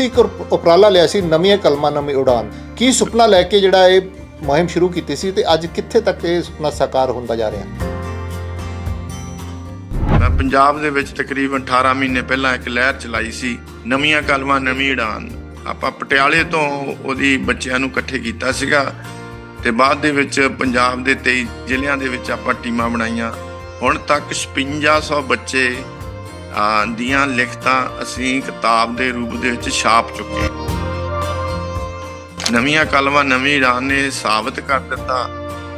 ਤੁਸੀਂ ਇੱਕ ਉਪਰਾਲਾ ਲਿਆ ਸੀ, ਨਵੀਆਂ ਕਲਮਾਂ, ਨਵੀਂ ਉਡਾਨ। ਕੀ ਸੁਪਨਾ ਲੈ ਕੇ ਜਿਹੜਾ ਇਹ ਮੁਹਿੰਮ ਸ਼ੁਰੂ ਕੀਤੀ ਸੀ ਤੇ ਅੱਜ ਕਿੱਥੇ ਤੱਕ ਇਹ ਸੁਪਨਾ ਸਾਕਾਰ ਹੁੰਦਾ ਜਾ ਰਿਹਾ? ਮੈਂ ਪੰਜਾਬ ਦੇ ਵਿੱਚ ਤਕਰੀਬਨ 18 ਮਹੀਨੇ ਪਹਿਲਾਂ ਇੱਕ ਲਹਿਰ ਚਲਾਈ ਸੀ, ਨਵੀਆਂ ਕਲਮਾਂ, ਨਵੀਂ ਉਡਾਨ। ਆਪਾਂ ਪਟਿਆਲੇ ਤੋਂ ਉਹਦੀ ਬੱਚਿਆਂ ਨੂੰ ਇਕੱਠੇ ਕੀਤਾ ਸੀਗਾ ਤੇ ਬਾਅਦ ਦੇ ਵਿੱਚ ਪੰਜਾਬ ਦੇ 23 ਜ਼ਿਲ੍ਹਿਆਂ ਦੇ ਵਿੱਚ ਆਪਾਂ ਟੀਮਾਂ ਬਣਾਈਆਂ। ਹੁਣ ਤੱਕ 5600 ਬੱਚੇ ਦੀਆਂ ਲਿਖਤਾਂ ਅਸੀਂ ਕਿਤਾਬ ਦੇ ਰੂਪ ਦੇ ਵਿੱਚ ਛਾਪ ਚੁੱਕੇ ਨਵੀਆਂ ਕਲਮਾਂ ਨਵੀਂ ਰਾਹ ਨੇ ਸਾਬਤ ਕਰ ਦਿੱਤਾ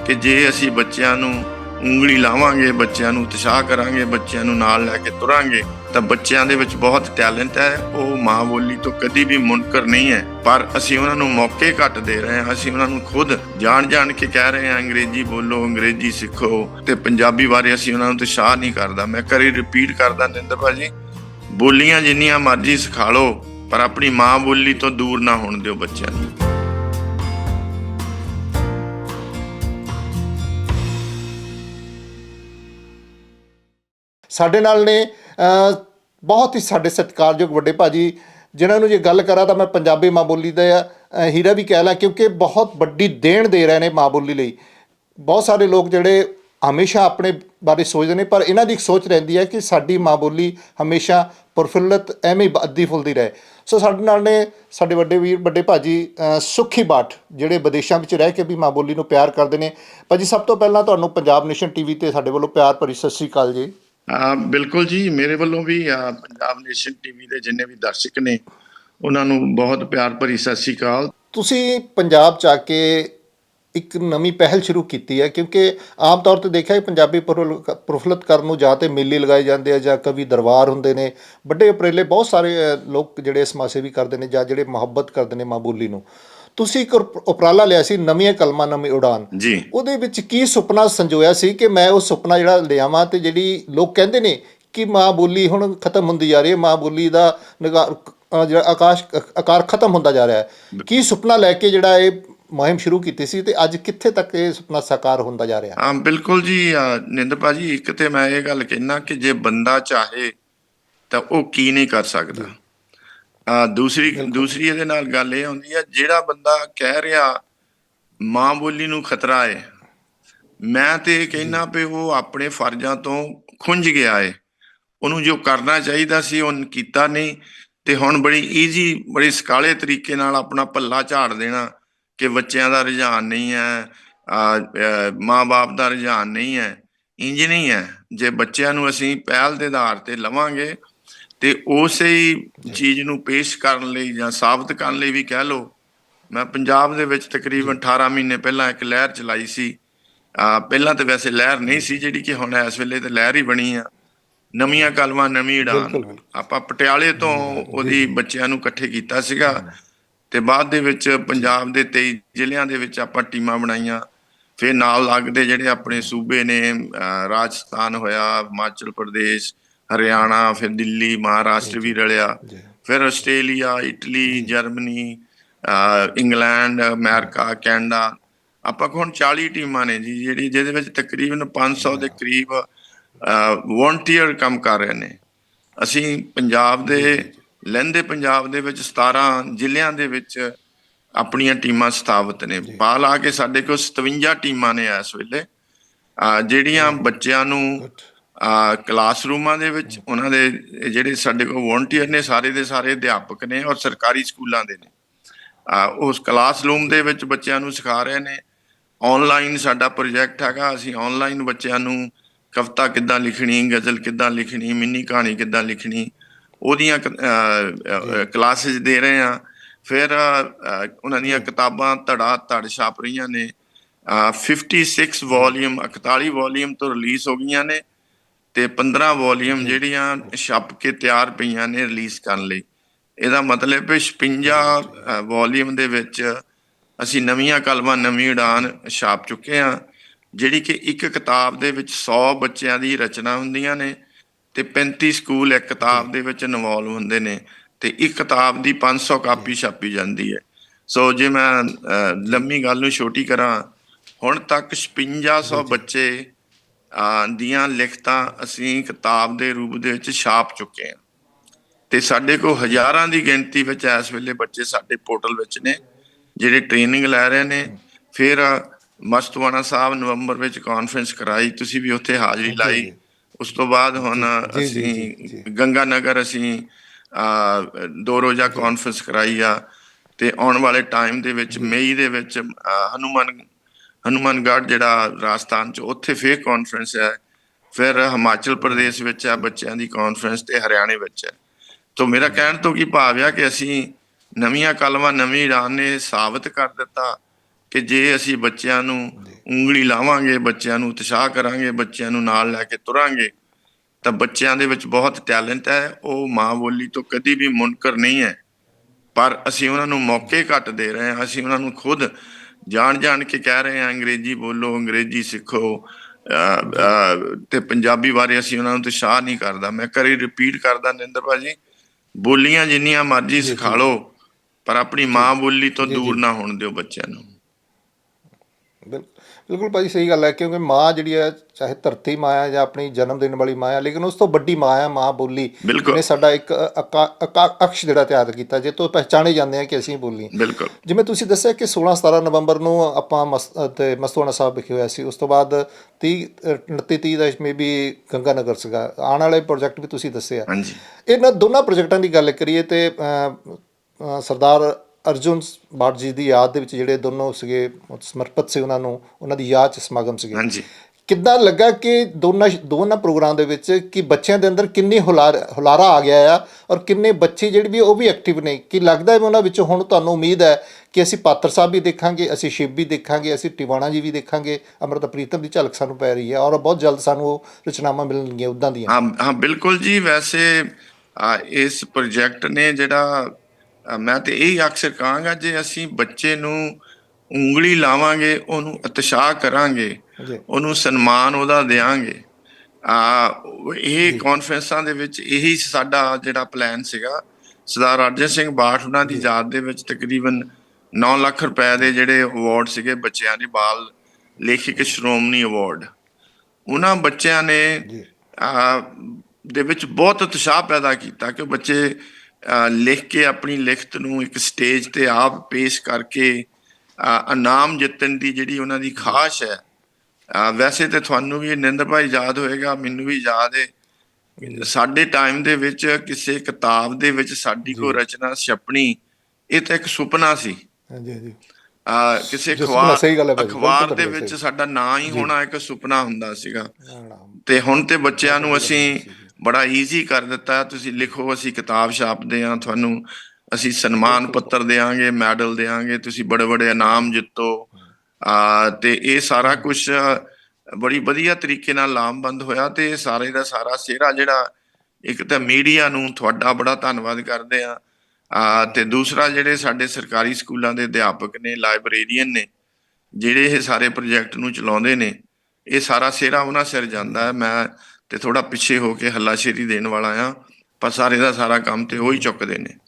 ਕਿ ਜੇ ਅਸੀਂ ਬੱਚਿਆਂ ਨੂੰ ਉਂਗਲੀ ਲਾਵਾਂਗੇ, ਬੱਚਿਆਂ ਨੂੰ ਉਤਸ਼ਾਹ ਕਰਾਂਗੇ, ਬੱਚਿਆਂ ਨੂੰ ਨਾਲ ਲੈ ਕੇ ਤੁਰਾਂਗੇ ਤਾਂ ਬੱਚਿਆਂ ਦੇ ਵਿੱਚ ਬਹੁਤ ਟੈਲੈਂਟ ਹੈ। ਉਹ ਮਾਂ ਬੋਲੀ ਤੋਂ ਕਦੀ ਵੀ ਮੁਨਕਰ ਨਹੀਂ ਹੈ। ਪਰ ਅਸੀਂ ਉਹਨਾਂ ਨੂੰ ਮੌਕੇ ਘੱਟ ਦੇ ਰਹੇ ਹਾਂ। ਅਸੀਂ ਉਹਨਾਂ ਨੂੰ ਖੁਦ ਜਾਣ ਜਾਣ ਕੇ ਕਹਿ ਰਹੇ ਹਾਂ, ਅੰਗਰੇਜ਼ੀ ਬੋਲੋ, ਅੰਗਰੇਜ਼ੀ ਸਿੱਖੋ ਤੇ ਪੰਜਾਬੀ ਬਾਰੇ ਅਸੀਂ ਉਹਨਾਂ ਨੂੰ ਉਤਸ਼ਾਹ ਨਹੀਂ ਕਰਦਾ। ਮੈਂ ਕਰੀ ਰਿਪੀਟ ਕਰਦਾ, ਨਿੰਦਰ ਭਾਜੀ, ਬੋਲੀਆਂ ਜਿੰਨੀਆਂ ਮਰਜ਼ੀ ਸਿਖਾ ਲਓ, ਪਰ ਆਪਣੀ ਮਾਂ ਬੋਲੀ ਤੋਂ ਦੂਰ ਨਾ ਹੋਣ ਦਿਓ ਬੱਚਿਆਂ ਨੂੰ। ਸਾਡੇ ਨਾਲ ਨੇ ਬਹੁਤ ਹੀ ਸਾਡੇ ਸਤਿਕਾਰਯੋਗ ਵੱਡੇ ਭਾਜੀ ਜਿਨ੍ਹਾਂ ਨੂੰ ਜੇ ਗੱਲ ਕਰਾਂ ਤਾਂ ਮੈਂ ਪੰਜਾਬੀ ਮਾਂ ਬੋਲੀ ਦਾ ਹੀਰਾ ਵੀ ਕਹਿ ਲਾਂ ਕਿਉਂਕਿ ਬਹੁਤ ਵੱਡੀ ਦੇਣ ਦੇ ਰਹੇ ਨੇ ਮਾਂ ਬੋਲੀ ਲਈ। ਬਹੁਤ ਸਾਰੇ ਲੋਕ ਜਿਹੜੇ ਹਮੇਸ਼ਾ ਆਪਣੇ ਬਾਰੇ ਸੋਚਦੇ ਨੇ ਪਰ ਇਹਨਾਂ ਦੀ ਇੱਕ ਸੋਚ ਰਹਿੰਦੀ ਹੈ ਕਿ ਸਾਡੀ ਮਾਂ ਬੋਲੀ ਹਮੇਸ਼ਾ ਪ੍ਰਫੁੱਲਤ ਐਵੇਂ ਅੱਧੀ ਫੁੱਲਦੀ ਰਹੇ। ਸੋ ਸਾਡੇ ਨਾਲ ਨੇ ਸਾਡੇ ਵੱਡੇ ਵੀਰ ਵੱਡੇ ਭਾਜੀ ਅ, ਸੁੱਖੀ ਬਾਟ ਜਿਹੜੇ ਵਿਦੇਸ਼ਾਂ ਵਿੱਚ ਰਹਿ ਕੇ ਵੀ ਮਾਂ ਬੋਲੀ ਨੂੰ ਪਿਆਰ ਕਰਦੇ ਨੇ। ਭਾਜੀ ਸਭ ਤੋਂ ਪਹਿਲਾਂ ਤੁਹਾਨੂੰ ਪੰਜਾਬ ਨੇਸ਼ਨ ਟੀਵੀ ਤੇ ਸਾਡੇ ਵੱਲੋਂ ਪਿਆਰ ਭਰੀ ਸਤਿ ਸ੍ਰੀ ਅਕਾਲ ਜੀ। ਬਿਲਕੁਲ ਜੀ, ਮੇਰੇ ਵੱਲੋਂ ਵੀ ਪੰਜਾਬ ਨੇਸ਼ਨ ਟੀਵੀ ਦੇ ਜਿੰਨੇ ਵੀ ਦਰਸ਼ਕ ਨੇ, ਉਹਨਾਂ ਨੂੰ ਬਹੁਤ ਪਿਆਰ ਭਰੀ ਸਤਿ ਸ੍ਰੀ ਅਕਾਲ। ਤੁਸੀਂ ਪੰਜਾਬ ਚ ਆ ਕੇ ਇੱਕ ਨਵੀਂ ਪਹਿਲ ਸ਼ੁਰੂ ਕੀਤੀ ਹੈ, ਕਿਉਂਕਿ ਆਮ ਤੌਰ ਤੇ ਦੇਖਿਆ ਹੈ ਪੰਜਾਬੀ ਪ੍ਰਫੁੱਲ- ਪ੍ਰਫੁੱਲਤ ਕਰਨ ਨੂੰ ਜਾਂ ਤੇ ਮੇਲੇ ਲਗਾਏ ਜਾਂਦੇ ਆ ਜਾਂ ਕਵੀ ਦਰਬਾਰ ਹੁੰਦੇ ਨੇ, ਵੱਡੇ ਉਪਰੇਲੇ ਬਹੁਤ ਸਾਰੇ ਲੋਕ ਜਿਹੜੇ ਸਮਾਜ ਸੇਵੀ ਕਰਦੇ ਨੇ ਜਾਂ ਜਿਹੜੇ ਮੁਹੱਬਤ ਕਰਦੇ ਨੇ ਮਾਂ ਬੋਲੀ ਨੂੰ। ਤੁਸੀਂ ਇੱਕ ਉਪ- ਉਪਰਾਲਾ ਲਿਆ ਸੀ ਨਵੀਆਂ ਕਲਮਾਂ ਨਵੀਂ ਉਡਾਨ। ਜੀ। ਉਹਦੇ ਵਿੱਚ ਕੀ ਸੁਪਨਾ ਸੰਜੋਇਆ ਸੀ ਕਿ ਮੈਂ ਉਹ ਸੁਪਨਾ ਜਿਹੜਾ ਲਿਆਵਾਂ ਤੇ ਜਿਹੜੀ ਲੋਕ ਕਹਿੰਦੇ ਨੇ ਕਿ ਮਾਂ ਬੋਲੀ ਹੁਣ ਖਤਮ ਹੁੰਦੀ ਜਾ ਰਹੀ ਹੈ ਮਾਂ ਬੋਲੀ ਦਾ ਜਿਹੜਾ ਆਕਾਸ਼ ਆਕਾਰ ਖਤਮ ਹੁੰਦਾ ਜਾ ਰਿਹਾ ਹੈ। ਕੀ ਸੁਪਨਾ ਲੈ ਕੇ ਜਿਹੜਾ ਇਹ ਮੁਹਿੰਮ ਸ਼ੁਰੂ ਕੀਤੀ ਸੀ ਤੇ ਅੱਜ ਕਿੱਥੇ ਤੱਕ ਇਹ ਸੁਪਨਾ ਸਾਕਾਰ ਹੁੰਦਾ ਜਾ ਰਿਹਾ ਹਾਂ? ਬਿਲਕੁਲ ਜੀ ਨਿੰਦਰ ਭਾਜੀ ਇੱਕ ਤੇ ਮੈਂ ਇਹ ਗੱਲ ਕਹਿਣਾ ਕਿ ਜੇ ਬੰਦਾ ਚਾਹੇ ਤਾਂ ਉਹ ਕੀ ਨਹੀਂ ਕਰ ਸਕਦਾ। ਆ ਦੂਸਰੀ ਦੂਸਰੀ ਇਹਦੇ ਨਾਲ ਗੱਲ ਇਹ ਹੁੰਦੀ ਹੈ ਜਿਹੜਾ ਬੰਦਾ ਕਹਿ ਰਿਹਾ ਮਾਂ ਬੋਲੀ ਨੂੰ ਖਤਰਾ ਹੈ। ਮੈਂ ਤੇ ਇਹ ਕਹਿਣਾ ਵੀ ਉਹ ਆਪਣੇ ਫਰਜ਼ਾਂ ਤੋਂ ਖੁੰਝ ਗਿਆ ਹੈ। ਉਹਨੂੰ ਜੋ ਕਰਨਾ ਚਾਹੀਦਾ ਸੀ ਉਹ ਕੀਤਾ ਨਹੀਂ। ਤੇ ਹੁਣ ਬੜੀ ਈਜ਼ੀ ਬੜੀ ਸਕਾਲੇ ਤਰੀਕੇ ਨਾਲ ਆਪਣਾ ਪੱਲਾ ਝਾੜ ਦੇਣਾ ਕਿ ਬੱਚਿਆਂ ਦਾ ਰੁਝਾਨ ਨਹੀਂ ਹੈ ਆ ਮਾਂ-ਬਾਪ ਦਾ ਰੁਝਾਨ ਨਹੀਂ ਹੈ। ਇੰਜ ਨਹੀਂ ਹੈ। ਜੇ ਬੱਚਿਆਂ ਨੂੰ ਅਸੀਂ ਪਹਿਲ ਦੇ ਆਧਾਰ ਤੇ ਲਵਾਂਗੇ ਤੇ ਉਸੇ ਹੀ ਚੀਜ਼ ਨੂੰ ਪੇਸ਼ ਕਰਨ ਲਈ ਜਾਂ ਸਾਬਤ ਕਰਨ ਲਈ ਵੀ ਕਹਿ ਲਓ ਮੈਂ ਪੰਜਾਬ ਦੇ ਵਿੱਚ ਤਕਰੀਬਨ 18 ਮਹੀਨੇ ਪਹਿਲਾਂ ਇੱਕ ਲਹਿਰ ਚਲਾਈ ਸੀ। ਆ ਪਹਿਲਾਂ ਤਾਂ ਵੈਸੇ ਲਹਿਰ ਨਹੀਂ ਸੀ ਜਿਹੜੀ ਕਿ ਹੁਣ ਇਸ ਵੇਲੇ ਤੇ ਲਹਿਰ ਹੀ ਬਣੀ ਆ। ਨਵੀਆਂ ਕਲਮਾਂ ਨਵੀਂ ਉਡਾਨ। ਆਪਾਂ ਪਟਿਆਲੇ ਤੋਂ ਉਹਦੀ ਬੱਚਿਆਂ ਨੂੰ ਇਕੱਠੇ ਕੀਤਾ ਸੀਗਾ। ਤੇ ਬਾਅਦ ਦੇ ਵਿੱਚ ਪੰਜਾਬ ਦੇ 23 ਜ਼ਿਲ੍ਹਿਆਂ ਦੇ ਵਿੱਚ ਆਪਾਂ ਟੀਮਾਂ ਬਣਾਈਆਂ। ਫਿਰ ਨਾਲ ਲੱਗਦੇ ਜਿਹੜੇ ਆਪਣੇ ਸੂਬੇ ਨੇ ਰਾਜਸਥਾਨ ਹੋਇਆ ਹਿਮਾਚਲ ਪ੍ਰਦੇਸ਼ ਹਰਿਆਣਾ ਫਿਰ ਦਿੱਲੀ ਮਹਾਰਾਸ਼ਟਰ ਵੀ ਰਲਿਆ। ਫਿਰ Australia Italy Germany England America Canada. ਆਪਾਂ ਕੋਲ ਹੁਣ 40 ਟੀਮਾਂ ਨੇ ਜੀ ਜਿਹੜੀ ਜਿਹਦੇ ਵਿੱਚ ਤਕਰੀਬਨ 500 ਦੇ ਕਰੀਬ ਵੋਲੰਟੀਅਰ ਕੰਮ ਕਰ ਰਹੇ ਨੇ। ਅਸੀਂ ਪੰਜਾਬ ਦੇ ਲਹਿੰਦੇ ਪੰਜਾਬ ਦੇ ਵਿੱਚ 17 ਜ਼ਿਲ੍ਹਿਆਂ ਦੇ ਵਿੱਚ ਆਪਣੀਆਂ ਟੀਮਾਂ ਸਥਾਪਿਤ ਨੇ। ਪਾ ਲਾ ਕੇ ਸਾਡੇ ਕੋਲ 57 ਟੀਮਾਂ ਨੇ ਇਸ ਵੇਲੇ। ਜਿਹੜੀਆਂ ਬੱਚਿਆਂ ਨੂੰ ਆ ਕਲਾਸਰੂਮਾਂ ਦੇ ਵਿੱਚ ਉਹਨਾਂ ਦੇ ਜਿਹੜੇ ਸਾਡੇ ਕੋਲ ਵੋਲੰਟੀਅਰ ਨੇ ਸਾਰੇ ਦੇ ਸਾਰੇ ਅਧਿਆਪਕ ਨੇ ਔਰ ਸਰਕਾਰੀ ਸਕੂਲਾਂ ਦੇ ਨੇ। ਆ ਉਸ ਕਲਾਸਰੂਮ ਦੇ ਵਿੱਚ ਬੱਚਿਆਂ ਨੂੰ ਸਿਖਾ ਰਹੇ ਨੇ। ਆਨਲਾਈਨ ਸਾਡਾ ਪ੍ਰੋਜੈਕਟ ਹੈਗਾ ਅਸੀਂ ਆਨਲਾਈਨ ਬੱਚਿਆਂ ਨੂੰ ਕਵਿਤਾ ਕਿੱਦਾਂ ਲਿਖਣੀ ਗਜ਼ਲ ਕਿੱਦਾਂ ਲਿਖਣੀ ਮਿੰਨੀ ਕਹਾਣੀ ਕਿੱਦਾਂ ਲਿਖਣੀ ਉਹਦੀਆਂ ਕਲਾਸਿਸ ਦੇ ਰਹੇ ਆ ਫਿਰ ਉਹਨਾਂ ਦੀਆਂ ਕਿਤਾਬਾਂ ਧੜਾ ਧੜ ਛਾਪ ਰਹੀਆਂ ਨੇ। ਅ, 56 ਵੋਲੀਅਮ 41 ਵੋਲੀਅਮ ਤੋਂ ਰਿਲੀਜ਼ ਹੋ ਗਈਆਂ ਨੇ। ਤੇ 15 ਵੋਲੀਅਮ ਜਿਹੜੀਆਂ ਛਪ ਕੇ ਤਿਆਰ ਪਈਆਂ ਨੇ ਰਿਲੀਜ਼ ਕਰਨ ਲਈ। ਇਹਦਾ ਮਤਲਬ ਹੈ 56 ਵੋਲੀਅਮ ਦੇ ਵਿੱਚ ਅਸੀਂ ਨਵੀਆਂ ਕਲਮਾਂ ਨਵੀਂ ਉਡਾਨ ਛਾਪ ਚੁੱਕੇ ਹਾਂ ਜਿਹੜੀ ਕਿ ਇੱਕ ਕਿਤਾਬ ਦੇ ਵਿੱਚ 100 ਬੱਚਿਆਂ ਦੀ ਰਚਨਾ ਹੁੰਦੀਆਂ ਨੇ ਤੇ 35 ਸਕੂਲ ਇੱਕ ਕਿਤਾਬ ਦੇ ਵਿੱਚ ਇਨਵੋਲਵ ਹੁੰਦੇ ਨੇ ਤੇ ਇੱਕ ਕਿਤਾਬ ਦੀ 500 ਕਾਪੀ ਛਾਪੀ ਜਾਂਦੀ ਹੈ। ਸੋ ਜੇ ਮੈਂ ਲੰਮੀ ਗੱਲ ਨੂੰ ਛੋਟੀ ਕਰਾਂ ਹੁਣ ਤੱਕ 5600 ਬੱਚੇ ਦੀਆਂ ਲਿਖਤਾਂ ਅਸੀਂ ਕਿਤਾਬ ਦੇ ਰੂਪ ਦੇ ਵਿੱਚ ਛਾਪ ਚੁੱਕੇ ਹਾਂ। ਤੇ ਸਾਡੇ ਕੋਲ ਹਜ਼ਾਰਾਂ ਦੀ ਗਿਣਤੀ ਵਿੱਚ ਇਸ ਵੇਲੇ ਬੱਚੇ ਸਾਡੇ ਪੋਰਟਲ ਵਿੱਚ ਨੇ ਜਿਹੜੇ ਟ੍ਰੇਨਿੰਗ ਲੈ ਰਹੇ ਨੇ। ਫਿਰ ਮਸਤਵਾਣਾ ਸਾਹਿਬ ਨਵੰਬਰ ਵਿੱਚ ਕਾਨਫਰੰਸ ਕਰਾਈ ਤੁਸੀਂ ਵੀ ਉੱਥੇ ਹਾਜ਼ਰੀ ਲਾਈ। ਉਸ ਤੋਂ ਬਾਅਦ ਹੁਣ ਅਸੀਂ ਗੰਗਾ ਨਗਰ ਅਸੀਂ ਦੋ ਰੋਜ਼ਾ ਕਾਨਫਰੰਸ ਕਰਾਈ ਆ। ਤੇ ਆਉਣ ਵਾਲੇ ਟਾਈਮ ਦੇ ਵਿੱਚ ਮਈ ਦੇ ਵਿੱਚ ਹਨੂਮਾਨ ਹਨੂਮਾਨਗੜ੍ਹ ਜਿਹੜਾ ਰਾਜਸਥਾਨ ਚ ਉੱਥੇ ਫੇਰ ਕਾਨਫਰੰਸ ਹੈ। ਫਿਰ ਹਿਮਾਚਲ ਪ੍ਰਦੇਸ਼ ਵਿੱਚ ਹੈ ਬੱਚਿਆਂ ਦੀ ਕਾਨਫਰੰਸ ਤੇ ਹਰਿਆਣੇ ਵਿੱਚ ਹੈ। ਤੋਂ ਮੇਰਾ ਕਹਿਣ ਤੋਂ ਕੀ ਭਾਵ ਆ ਕਿ ਅਸੀਂ ਨਵੀਆਂ ਕਲਮਾਂ ਨਵੀਂ ਇਰਾਨ ਨੇ ਸਾਬਤ ਕਰ ਦਿੱਤਾ ਕਿ ਜੇ ਅਸੀਂ ਬੱਚਿਆਂ ਨੂੰ ਉਂਗਲੀ ਲਾਵਾਂਗੇ ਬੱਚਿਆਂ ਨੂੰ ਉਤਸ਼ਾਹ ਕਰਾਂਗੇ ਬੱਚਿਆਂ ਨੂੰ ਨਾਲ ਲੈ ਕੇ ਤੁਰਾਂਗੇ ਤਾਂ ਬੱਚਿਆਂ ਦੇ ਵਿੱਚ ਬਹੁਤ ਟੈਲੈਂਟ ਹੈ। ਉਹ ਮਾਂ ਬੋਲੀ ਤੋਂ ਕਦੀ ਵੀ ਮੁਨਕਰ ਨਹੀਂ ਹੈ। ਪਰ ਅਸੀਂ ਉਹਨਾਂ ਨੂੰ ਮੌਕੇ ਘੱਟ ਦੇ ਰਹੇ ਹਾਂ ਅਸੀਂ ਉਹਨਾਂ ਨੂੰ ਖੁਦ ਜਾਣ ਜਾਣ ਕੇ ਕਹਿ ਰਹੇ ਹਾਂ ਅੰਗਰੇਜ਼ੀ ਬੋਲੋ ਅੰਗਰੇਜ਼ੀ ਸਿੱਖੋ। ਤੇ ਪੰਜਾਬੀ ਬਾਰੇ ਅਸੀਂ ਉਹਨਾਂ ਨੂੰ ਉਤਸ਼ਾਹ ਨਹੀਂ ਕਰਦਾ। ਮੈਂ ਕਰੀ ਰਿਪੀਟ ਕਰਦਾ ਨਿੰਦਰ ਭਾਜੀ ਬੋਲੀਆਂ ਜਿੰਨੀਆਂ ਮਰਜ਼ੀ ਸਿਖਾ ਲਓ ਪਰ ਆਪਣੀ ਮਾਂ ਬੋਲੀ ਤੋਂ ਦੂਰ ਨਾ ਹੋਣ ਦਿਓ ਬੱਚਿਆਂ ਨੂੰ। ਬਿਲ- ਬਿਲਕੁਲ ਭਾਜੀ ਸਹੀ ਗੱਲ ਹੈ ਕਿਉਂਕਿ ਮਾਂ ਜਿਹੜੀ ਹੈ ਚਾਹੇ ਧਰਤੀ ਮਾਂ ਹੈ ਜਾਂ ਆਪਣੀ ਜਨਮ ਦੇਣ ਵਾਲੀ ਮਾਂ ਹੈ ਲੇਕਿਨ ਉਸ ਤੋਂ ਵੱਡੀ ਮਾਂ ਹੈ ਮਾਂ ਬੋਲੀ। ਨੇ ਸਾਡਾ ਇੱਕ ਅਕਾ- ਅਕਾ- ਅਕਸ਼ ਜਿਹੜਾ ਤਿਆਰ ਕੀਤਾ ਜੇ ਤੋਂ ਪਹਿਚਾਣੇ ਜਾਂਦੇ ਆ ਕਿ ਅਸੀਂ ਬੋਲੀ। ਬਿਲਕੁਲ। ਜਿਵੇਂ ਤੁਸੀਂ ਦੱਸਿਆ ਕਿ 16 17 ਨਵੰਬਰ ਨੂੰ ਆਪਾਂ ਤੇ ਮਸਤੂਆਣਾ ਸਾਹਿਬ ਵਿਖੇ ਹੋਇਆ ਸੀ ਉਸ ਤੋਂ ਬਾਅਦ 30 29 30 ਦਾ ਮੇਬੀ ਗੰਗਾ ਨਗਰ ਸੀਗਾ। ਆਉਣ ਵਾਲੇ ਪ੍ਰੋਜੈਕਟ ਵੀ ਤੁਸੀਂ ਦੱਸਿਆ ਹਾਂਜੀ। ਇਹਨਾਂ ਦੋਨਾਂ ਪ੍ਰੋਜੈਕਟਾਂ ਦੀ ਗੱਲ ਕਰੀਏ ਤੇ ਸਰਦਾਰ ਅਰਜੁਨ ਬਾਟ ਜੀ ਦੀ ਯਾਦ ਦੇ ਵਿੱਚ ਜਿਹੜੇ ਦੋਨੋਂ ਸੀਗੇ ਸਮਰਪਿਤ ਸੀ ਉਹਨਾਂ ਨੂੰ ਉਹਨਾਂ ਦੀ ਯਾਦ ਚ ਸਮਾਗਮ ਸੀਗੇ। ਹਾਂਜੀ। ਕਿੱਦਾਂ ਲੱਗਾ ਕਿ ਦੋਨਾਂ ਦੋਨਾਂ ਪ੍ਰੋਗਰਾਮ ਦੇ ਵਿੱਚ ਕਿ ਬੱਚਿਆਂ ਦੇ ਅੰਦਰ ਕਿੰਨੀ ਹੁਲਾਰ ਹੁਲਾਰਾ ਆ ਗਿਆ ਆ ਔਰ ਕਿੰਨੇ ਬੱਚੇ ਜਿਹੜੇ ਵੀ ਉਹ ਵੀ ਐਕਟਿਵ ਨੇ? ਕਿ ਲੱਗਦਾ ਹੈ ਵੀ ਉਹਨਾਂ ਵਿੱਚੋਂ ਹੁਣ ਤੁਹਾਨੂੰ ਉਮੀਦ ਹੈ ਕਿ ਅਸੀਂ ਪਾਤਰ ਸਾਹਿਬ ਵੀ ਦੇਖਾਂਗੇ ਅਸੀਂ ਸ਼ਿਵ ਵੀ ਦੇਖਾਂਗੇ ਅਸੀਂ ਟਿਵਾਣਾ ਜੀ ਵੀ ਦੇਖਾਂਗੇ ਅਮਰਤਾ ਪ੍ਰੀਤਮ ਦੀ ਝਲਕ ਸਾਨੂੰ ਪੈ ਰਹੀ ਹੈ ਔਰ ਬਹੁਤ ਜਲਦ ਸਾਨੂੰ ਉਹ ਰਚਨਾਵਾਂ ਮਿਲਣਗੀਆਂ ਉਦਾਂ ਦੀਆਂ। ਹਾਂ ਹਾਂ ਬਿਲਕੁਲ ਜੀ ਵੈਸੇ ਇਸ ਪ੍ਰੋਜੈਕਟ ਨੇ ਜਿਹੜਾ ਮੈਂ ਤੇ ਇਹ ਅਕਸਰ ਕਹਾਂਗਾ ਜੇ ਅਸੀਂ ਬੱਚੇ ਨੂੰ ਉਂਗਲੀ ਲਾਵਾਂਗੇ ਉਹਨੂੰ ਉਤਸ਼ਾਹ ਕਰਾਂਗੇ ਉਹਨੂੰ ਸਨਮਾਨ ਉਹਦਾ ਦੇਾਂਗੇ ਆ ਇਹ ਕਾਨਫਰੰਸਾਂ ਦੇ ਵਿੱਚ ਇਹੀ ਸਾਡਾ ਜਿਹੜਾ ਪਲਾਨ ਸੀਗਾ ਸਰਦਾਰ ਅਰਜਨ ਸਿੰਘ ਬਾਠ ਉਹਨਾਂ ਦੀ ਯਾਦ ਦੇ ਵਿੱਚ ਤਕਰੀਬਨ 9 ਲੱਖ ਰੁਪਏ ਦੇ ਜਿਹੜੇ ਅਵਾਰਡ ਸੀਗੇ ਬੱਚਿਆਂ ਦੇ ਬਾਲ ਲੇਖਕ ਸ਼੍ਰੋਮਣੀ ਅਵਾਰਡ ਉਹਨਾਂ ਬੱਚਿਆਂ ਨੇ ਦੇ ਵਿੱਚ ਬਹੁਤ ਉਤਸ਼ਾਹ ਪੈਦਾ ਕੀਤਾ ਕਿ ਬੱਚੇ ਲਿਖ ਕੇ ਆਪਣੀ ਲਿਖਤ ਨੂੰ ਇੱਕ ਸਟੇਜ ਤੇ ਆਪ ਪੇਸ਼ ਕਰਕੇ ਇਨਾਮ ਜਿੱਤਣ ਦੀ ਜਿਹੜੀ ਉਹਨਾਂ ਦੀ ਖਾਸ਼ ਹੈ। ਵੈਸੇ ਤੇ ਤੁਹਾਨੂੰ ਵੀ ਨਿੰਦਰ ਭਾਈ ਯਾਦ ਹੋਏਗਾ ਮੈਨੂੰ ਵੀ ਯਾਦ ਹੈ ਸਾਡੇ ਟਾਈਮ ਦੇ ਵਿੱਚ ਕਿਸੇ ਕਿਤਾਬ ਦੇ ਵਿੱਚ ਸਾਡੀ ਕੋਈ ਰਚਨਾ ਛਪਣੀ ਇਹ ਤਾਂ ਇੱਕ ਸੁਪਨਾ ਸੀ। ਹਾਂਜੀ ਹਾਂਜੀ। ਆ ਕਿਸੇ ਅਖਬਾਰ ਦੇ ਵਿੱਚ। ਸਾਡਾ ਨਾਂ ਹੀ ਹੋਣਾ ਇੱਕ ਸੁਪਨਾ ਹੁੰਦਾ ਸੀਗਾ। ਤੇ ਹੁਣ ਤੇ ਬੱਚਿਆਂ ਨੂੰ ਅਸੀਂ ਬੜਾ ਈਜ਼ੀ ਕਰ ਦਿੱਤਾ। ਤੁਸੀਂ ਲਿਖੋ ਅਸੀਂ ਕਿਤਾਬ ਛਾਪਦੇ ਹਾਂ ਤੁਹਾਨੂੰ ਅਸੀਂ ਸਨਮਾਨ ਪੱਤਰ ਦੇਾਂਗੇ ਮੈਡਲ ਦੇਾਂਗੇ ਤੁਸੀਂ ਬੜੇ ਬੜੇ ਇਨਾਮ ਜਿੱਤੋ। ਆ ਤੇ ਇਹ ਸਾਰਾ ਕੁਝ ਬੜੀ ਵਧੀਆ ਤਰੀਕੇ ਨਾਲ ਲਾਮਬੰਦ ਹੋਇਆ ਤੇ ਇਹ ਸਾਰੇ ਦਾ ਸਾਰਾ ਸਿਹਰਾ ਜਿਹੜਾ ਇੱਕ ਤਾਂ ਮੀਡੀਆ ਨੂੰ ਤੁਹਾਡਾ ਬੜਾ ਧੰਨਵਾਦ ਕਰਦੇ ਆ ਆ ਤੇ ਦੂਸਰਾ ਜਿਹੜੇ ਸਾਡੇ ਸਰਕਾਰੀ ਸਕੂਲਾਂ ਦੇ ਅਧਿਆਪਕ ਨੇ ਲਾਇਬ੍ਰੇਰੀਅਨ ਨੇ ਜਿਹੜੇ ਇਹ ਸਾਰੇ ਪ੍ਰੋਜੈਕਟ ਨੂੰ ਚਲਾਉਂਦੇ ਨੇ ਇਹ ਸਾਰਾ ਸਿਹਰਾ ਉਹਨਾਂ ਸਿਰ ਜਾਂਦਾ। ਹੈ ਮੈਂ ਤੇ ਥੋੜਾ ਪਿੱਛੇ ਹੋ ਕੇ ਹੱਲਾਸ਼ੇਰੀ ਦੇਣ ਵਾਲਾ ਆ, ਪਰ ਸਾਰੇ ਦਾ ਸਾਰਾ ਕੰਮ ਤੇ ਉਹ ਹੀ ਚੁੱਕਦੇ ਨੇ।